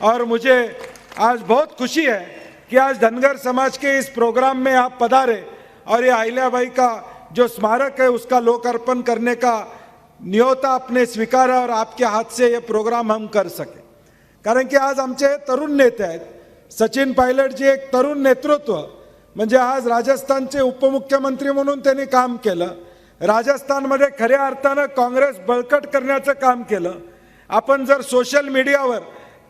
और मुझे आज बहुत खुशी है कि आज धनगर समाज के इस प्रोग्राम में आप पधारे और ये अहिल्याबाई का जो स्मारक है उसका लोकार्पण करने का न्योता आपने स्वीकारा और आपके हाथ से ये प्रोग्राम हम कर सके। कारण की आज आमचे तरुण नेते आहेत। सचिन पायलटजी एक तरुण नेतृत्व। म्हणजे आज राजस्थानचे उपमुख्यमंत्री म्हणून त्यांनी काम केलं। राजस्थानमध्ये खऱ्या अर्थानं काँग्रेस बळकट करण्याचं काम केलं। आपण जर सोशल मीडियावर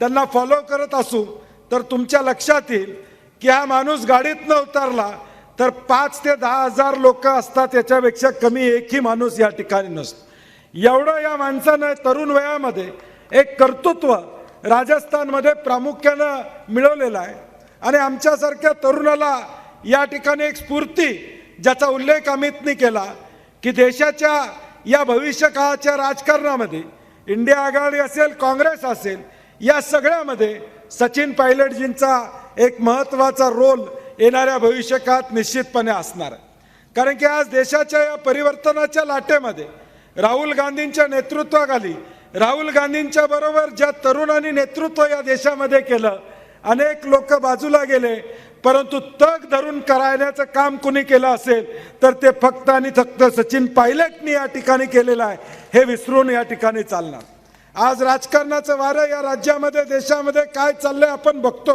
त्यांना फॉलो करत असू तर तुमच्या लक्षात येईल की हा माणूस गाडीत न उतरला तर पाच ते दहा हजार लोक असतात याच्यापेक्षा कमी एकही माणूस या ठिकाणी नसतो. एवढं या माणसानं तरुण वयामध्ये एक कर्तृत्व राजस्थानमध्ये प्रामुख्यानं मिळवलेलं आहे. आणि आमच्यासारख्या तरुणाला या ठिकाणी एक स्फूर्ती ज्याचा उल्लेख अमितनी केला की देशाच्या या भविष्यकाळाच्या राजकारणामध्ये इंडिया आघाडी असेल काँग्रेस असेल या सगळ्यामध्ये सचिन पायलटजींचा एक महत्त्वाचा रोल येणाऱ्या भविष्यकाळात निश्चितपणे असणार. आहे कारण की आज देशाच्या या परिवर्तनाच्या लाटेमध्ये राहुल गांधींच्या नेतृत्वाखाली राहुल गांधींच्या बरोबर ज्या तरुणांनी नेतृत्व या देशामध्ये केलं अनेक लोक बाजूला गेले परंतु तग धरून करायण्याचं काम कुणी केलं असेल तर ते फक्त आणि फक्त सचिन पायलटनी या ठिकाणी केलेलं आहे हे विसरून या ठिकाणी चालणार. आज राजकारणाचं वारं या राज्यामध्ये देशामध्ये काय चाललंय आपण बघतो.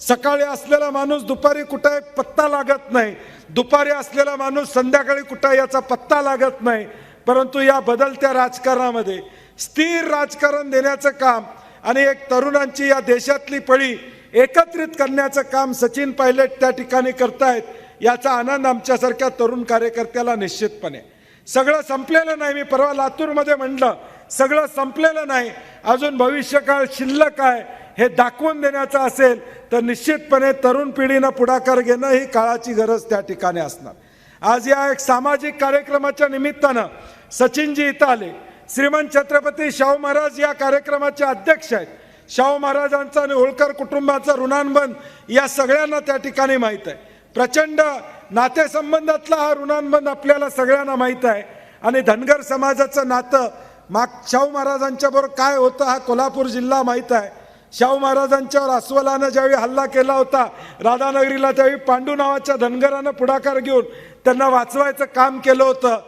सकाळी असलेला माणूस दुपारी कुठे आहे पत्ता लागत नाही. दुपारी असलेला माणूस संध्याकाळी कुठे याचा पत्ता लागत नाही. परंतु या बदलत्या राजकारणामध्ये स्थिर राजकारण देण्याचं काम आणि एक तरुणांची या देशातली पळी एकत्रित करण्याचं काम सचिन पायलट त्या ठिकाणी करतायत याचा आनंद आमच्यासारख्या तरुण कार्यकर्त्याला निश्चितपणे. सगळं संपलेलं नाही. मी परवा लातूरमध्ये म्हणलं सगळं संपलेलं नाही. अजून भविष्यकाळ शिल्लक आहे. हे दाखवून देण्याचं असेल तर निश्चितपणे तरुण पिढीनं पुढाकार घेणं ही काळाची गरज त्या ठिकाणी असणार. आज या एक सामाजिक कार्यक्रमाच्या निमित्तानं सचिनजी इथं आले. श्रीमंत छत्रपती शाहू महाराज या कार्यक्रमाचे अध्यक्ष आहेत. शाहू महाराजांचं आणि होळकर कुटुंबाचं ऋणानुबंध या सगळ्यांना त्या ठिकाणी माहीत आहे. प्रचंड नातेसंबंधातला हा ऋणानुबंध आपल्याला सगळ्यांना माहीत आहे. आणि धनगर समाजाचं नातं माग शाहू महाराजांच्या बरोबर काय होतं हा कोल्हापूर जिल्हा माहीत आहे. शाहू महाराजांच्यावर अस्वलानं ज्यावेळी हल्ला केला होता राधानगरीला त्यावेळी पांडू नावाच्या धनगरानं पुढाकार घेऊन त्यांना वाचवायचं काम केलं होतं.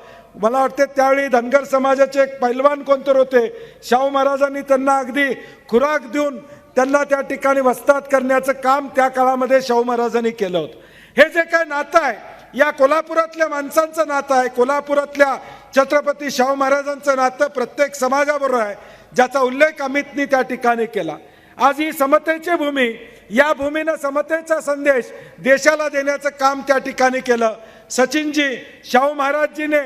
मला वाटते त्यावेळी धनगर समाजाचे एक पैलवान कोणतर होते शाहू महाराजांनी त्यांना अगदी खुराक देऊन त्यांना त्या ठिकाणी वस्तात करण्याचं काम त्या काळामध्ये शाहू महाराजांनी केलं होतं. हे जे काय नातं आहे या कोल्हापुरातल्या माणसांचं नातं आहे कोल्हापुरातल्या छत्रपती शाहू महाराजांचं नातं प्रत्येक समाजाबरोबर आहे ज्याचा उल्लेख अमितनी त्या ठिकाणी केला. आज ही समतेची भूमी या भूमीनं समतेचा संदेश देशाला देण्याचं काम त्या ठिकाणी केलं. सचिनजी शाहू महाराजजीने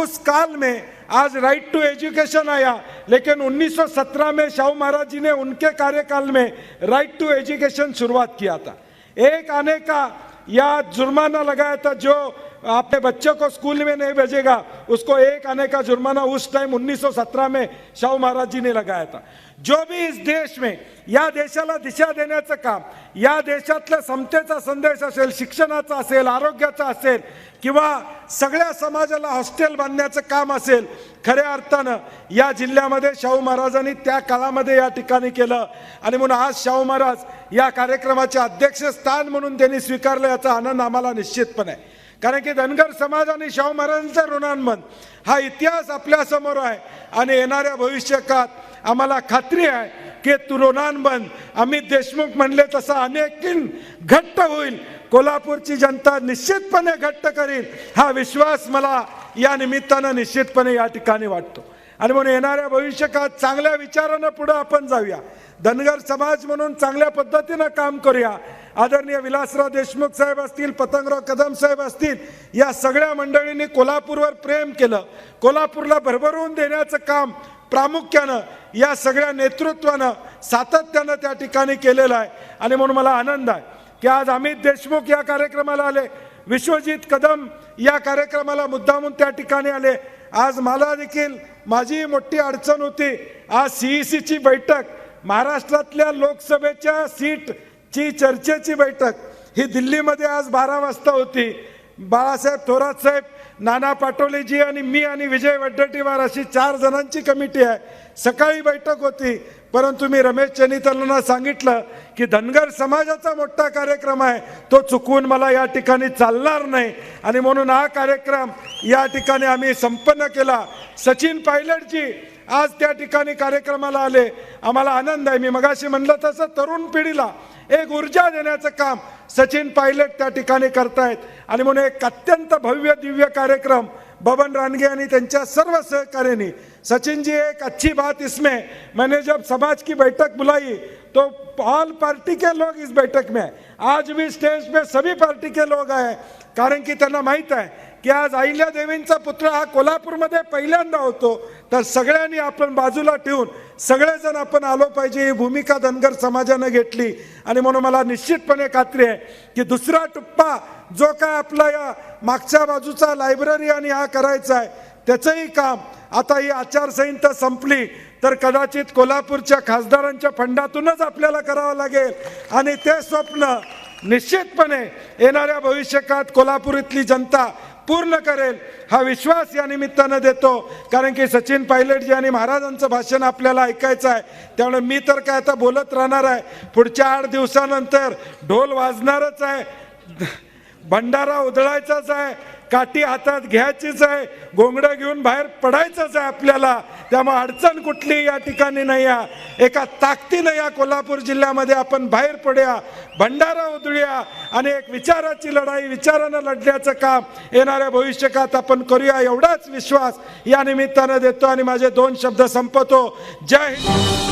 उस काल में आज राइट टू एजुकेशन आया लेकिन 1917 में शाहू महाराज जी ने उनके कार्यकाल में राइट टू एजुकेशन शुरुआत किया था. एक आने का या जुर्माना लगाया था जो अपने बच्चों को स्कूल में नहीं भेजेगा। उसको एक आने का जुर्माना उस टाइम 1917 में शाहू महाराज जी ने लगाया था। जो भी इस देश में या देशाला दिशा देण्याचं काम या देशातल्या समतेचा संदेश असेल शिक्षणाचा असेल आरोग्याचा असेल किंवा सगळ्या समाजाला हॉस्टेल बांधण्याचं काम असेल खऱ्या अर्थानं या जिल्ह्यामध्ये शाहू महाराजांनी त्या काळामध्ये या ठिकाणी केलं. आणि म्हणून आज शाहू महाराज या कार्यक्रमाचे अध्यक्षस्थान म्हणून त्यांनी स्वीकारलं याचा आनंद आम्हाला निश्चितपणे आहे. कारण की धनगर समाज आणि शाहू महाराजांचा ऋणांमन हा इतिहास आपल्यासमोर आहे. आणि येणाऱ्या भविष्यकाळात आम्हाला खात्री आहे की तू ऋणानुबंध अमित देशमुख म्हणले तसा अनेकीन घट्ट होईल. कोल्हापूरची जनता निश्चितपणे घट्ट करील. हा विश्वास मला या निमित्तानं निश्चितपणे या ठिकाणी वाटतो. आणि म्हणून येणाऱ्या भविष्यकाळात चांगल्या विचारानं पुढं आपण जाऊया. धनगर समाज म्हणून चांगल्या पद्धतीनं काम करूया. आदरणीय विलासराव देशमुख साहेब असतील पतंगराव कदम साहेब असतील या सगळ्या मंडळींनी कोल्हापूरवर प्रेम केलं. कोल्हापूरला भरभरून देण्याचं काम प्रामुख्यानं या सगळ्या नेतृत्वानं सातत्यानं त्या ठिकाणी केलेलं आहे. आणि म्हणून मला आनंद आहे की आज अमित देशमुख या कार्यक्रमाला आले विश्वजित कदम या कार्यक्रमाला मुद्दामून त्या ठिकाणी आले. आज मला देखील माझी मोठी अडचण होती आज सीईसीची बैठक महाराष्ट्रातल्या लोकसभेच्या सीट जी चर्चेची बैठक ही दिल्लीमध्ये आज बारा वाजता होती. बाळासाहेब थोरात साहेब नाना पाटोलेजी आणि मी आणि विजय वड्डेटीवार अशी चार जणांची कमिटी आहे. सकाळी बैठक होती परंतु मी रमेश चनितलांना सांगितलं की धनगर समाजाचा मोठा कार्यक्रम आहे तो चुकवून मला या ठिकाणी चालणार नाही. आणि म्हणून हा कार्यक्रम या ठिकाणी आम्ही संपन्न केला. सचिन पायलटजी आज त्या ठिकाणी कार्यक्रमाला आले. आम्हाला आनंद आहे. मी मगाशी म्हणलं तसं तरुण पिढीला एक ऊर्जा देण्याचं काम सचिन पायलट त्या ठिकाणी करतायत. आणि म्हणून एक अत्यंत भव्य दिव्य कार्यक्रम बबन रानगे आणि त्यांच्या सर्व सहकार्यांनी. सचिन जी एक अच्छी बात इसमें मैंने जब समाज की बैठक बुलाई तो ऑल पार्टी के लोग इस बैठक में आज भी स्टेज पे सभी पार्टी के लोग आए कारण की त्यांना माहीत आहे की आज अहिल्या देवींचा पुत्र हा कोल्हापूरमध्ये पहिल्यांदा होतो. तर सगळ्यांनी आपण बाजूला ठेवून सगळेजण आपण आलो पाहिजे ही भूमिका धनगर समाजानं घेतली. आणि म्हणून मला निश्चितपणे खात्री आहे की दुसरा टप्पा जो काय आपला या मागच्या बाजूचा लायब्ररी आणि हा करायचा आहे त्याचंही काम आता ही आचारसंहिता संपली तर कदाचित कोल्हापूरच्या खासदारांच्या फंडातूनच आपल्याला करावं लागेल. आणि ते स्वप्न निश्चितपणे येणाऱ्या भविष्यकाळात कोल्हापूर इथली जनता पूर्ण करेल. हा विश्वास या निमित्तानं देतो. कारण की सचिन पायलटजी आणि महाराजांचं भाषण आपल्याला ऐकायचं आहे त्यामुळे मी तर काय आता बोलत राहणार आहे. पुढच्या आठ दिवसानंतर ढोल वाजणारच आहे. भंडारा उधळायचाच आहे काठी हातात घ्यायचीच आहे गोंगडं घेऊन बाहेर पडायचंच आहे आपल्याला. त्यामुळे अडचण कुठली या ठिकाणी नाही या एका ताकदीनं या कोल्हापूर जिल्ह्यामध्ये आपण बाहेर पडूया भंडारा उधळूया आणि एक विचाराची लढाई विचारानं लढण्याचं काम येणाऱ्या भविष्यकात आपण करूया. एवढाच विश्वास या निमित्तानं देतो आणि माझे दोन शब्द संपवतो जय हिंद.